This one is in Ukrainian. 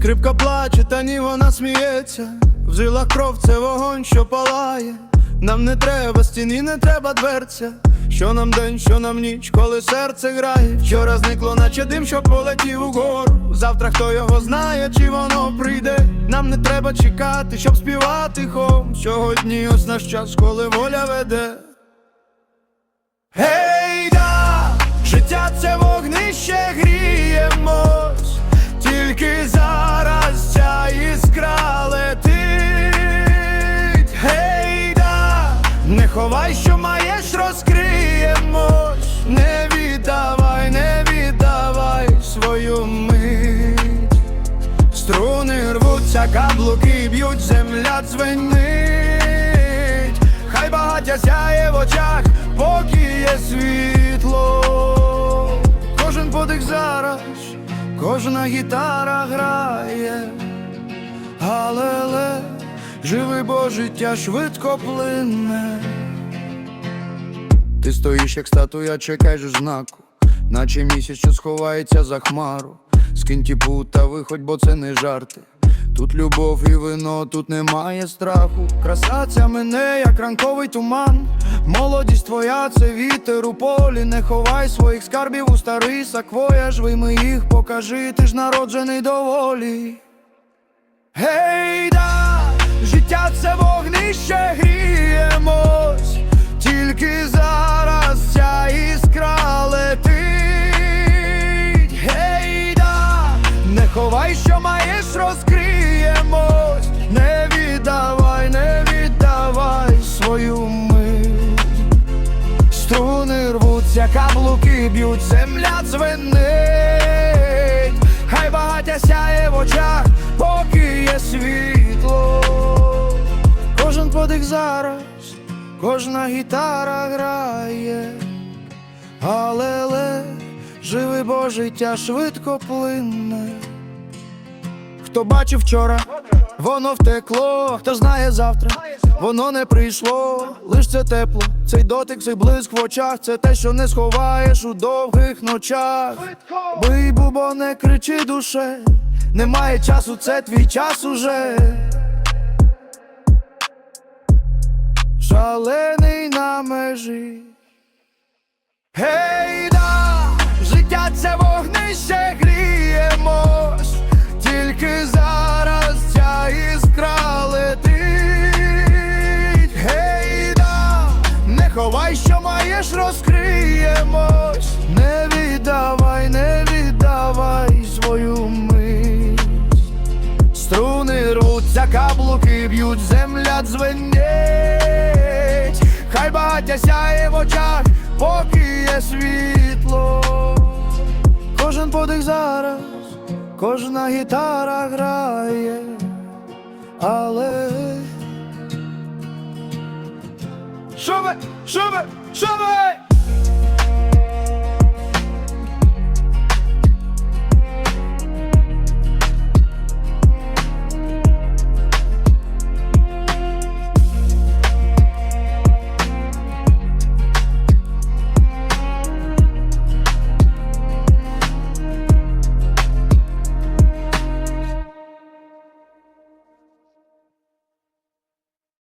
Скрипка плаче, та ні вона сміється. В жилах кров це вогонь, що палає. Нам не треба стіни, не треба дверця. Що нам день, що нам ніч, коли серце грає. Вчора зникло, наче дим, що полетів угору. Завтра хто його знає, чи воно прийде. Нам не треба чекати, щоб співати хом. Сьогодні ось наш час, коли воля веде. Гей, да, життя це вогнище гріємось, тільки зараз ховай, що маєш, розкриємось. Не віддавай, не віддавай свою мить. Струни рвуться, каблуки б'ють, земля дзвенить. Хай багаття сяє в очах, поки є світло. Кожен подих зараз, кожна гітара грає. Алеле, живи, бо життя швидко плине. Ти стоїш, як статуя, чекаєш знаку, наче місяць, що сховається за хмару. Скинь ті пута, виходь, бо це не жарти. Тут любов і вино, тут немає страху. Краса ця мене, як ранковий туман. Молодість твоя, це вітер у полі. Не ховай своїх скарбів у старий саквояж. Вийми їх, покажи, ти ж народжений доволі. Гей, да, життя це вогнище гріємось, тільки зараз ця іскра летить. Гей, да, не ховай, що маєш, розкриємось, не віддавай, не віддавай свою мить. Струни рвуться, каблуки б'ють, земля дзвенить, хай багаття сяє в очах, поки є світло. Подих зараз, кожна гітара грає, алеле, живи, бо життя швидко плине. Хто бачив вчора, воно втекло, хто знає завтра, воно не прийшло, лиш це тепло, цей дотик, цей блиск в очах, це те, що не сховаєш у довгих ночах. Бий, бубо, не кричи душе, немає часу, це твій час уже. Шалений на межі. Гей, да, життя це вогнище гріємось, тільки зараз ця іскра летить. Гей, да, не ховай, що маєш, розкриємось. Не віддавай, не віддавай свою мить. Струни рвуться, каблуки б'ють, земля дзвенить. Багаття сяє в очах, поки є світло. Кожен подих зараз, кожна гітара грає, але. Шуби, шуби, ви?